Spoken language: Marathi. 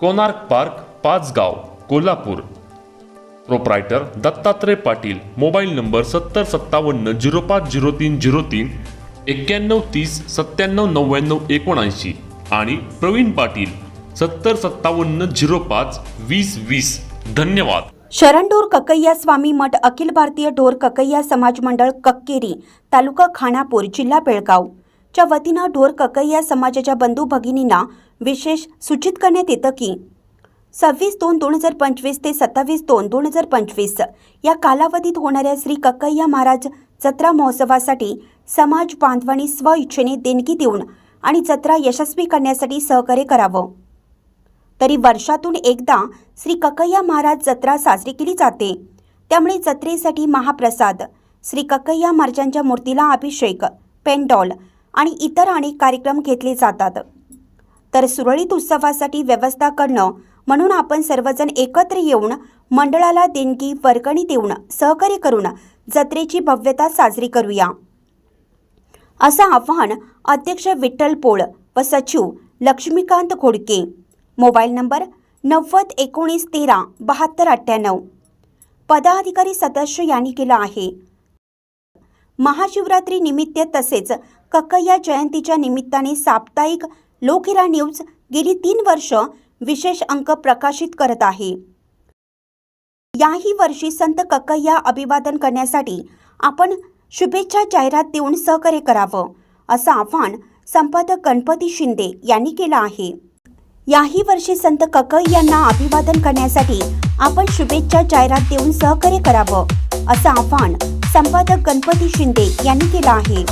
Konark park Pachgaon Kolhapur. Proprietor Dattatray Patil mobile number सत्तर सत्तावन्न झिरो पाच झिरो तीन झिरो तीन एक्क्याण्णव तीस सत्त्याण्णव नव्याण्णव एकोणऐंशी आणि प्रवीण पाटील सत्तर सत्तावन्न झिरो पाच वीस वीस. धन्यवाद. शरण ढोर स्वामी मठ अखिल भारतीय ढोर कक्कय्या समाज मंडळ कक्केरी तालुका खानापूर जिल्हा बेळगाव. च्या वतीनं ढोर ककैया समाजाच्या बंधू भगिनींना विशेष सूचित करण्यात येतं की सव्वीस दोन दोन हजार पंचवीस ते सत्तावीस दोन दोन हजार पंचवीस या कालावधीत होणाऱ्या श्री कक्कय्या महाराज जत्रा महोत्सवासाठी समाज बांधवांनी स्वइच्छेने देणगी देऊन आणि जत्रा यशस्वी करण्यासाठी सहकार्य करावं. तरी वर्षातून एकदा श्री कक्कय्या महाराज जत्रा साजरी केली जाते. त्यामुळे जत्रेसाठी महाप्रसाद श्री कक्कय्या महाराजांच्या मूर्तीला अभिषेक पेंडॉल आणि इतर अनेक कार्यक्रम घेतले जातात. तर सुरळीत उत्सवासाठी व्यवस्था करणं म्हणून आपण सर्वजण एकत्र येऊन मंडळाला देणगी वर्गणी देऊन सहकार्य करून जत्रेची भव्यता साजरी करूया. असं आवाहन अध्यक्ष विठ्ठल पोळ व सचिव लक्ष्मीकांत घोडके. मोबाईल नंबर नव्वद एकोणीस तेरा बहात्तर अठ्ठ्याण्णव. पदाधिकारी सदस्य यांनी केलं आहे. महाशिवरात्री निमित्त तसेच कक्कय्या जयंतीच्या निमित्ताने साप्ताहिक लोकहिरा न्यूज गेली तीन वर्ष विशेष अंक प्रकाशित करत आहे. याही वर्षी संत कक्कय्या अभिवादन करण्यासाठी आपण शुभेच्छा जाहिरात देऊन सहकार्य करावं असं आवाहन संपादक गणपती शिंदे यांनी केलं आहे. याही वर्षी संत ककई यांना अभिवादन करण्यासाठी आपण शुभेच्छा जाहिरात देऊन सहकार्य करावं असं आवाहन संपादक गणपती शिंदे यांनी केला आहे.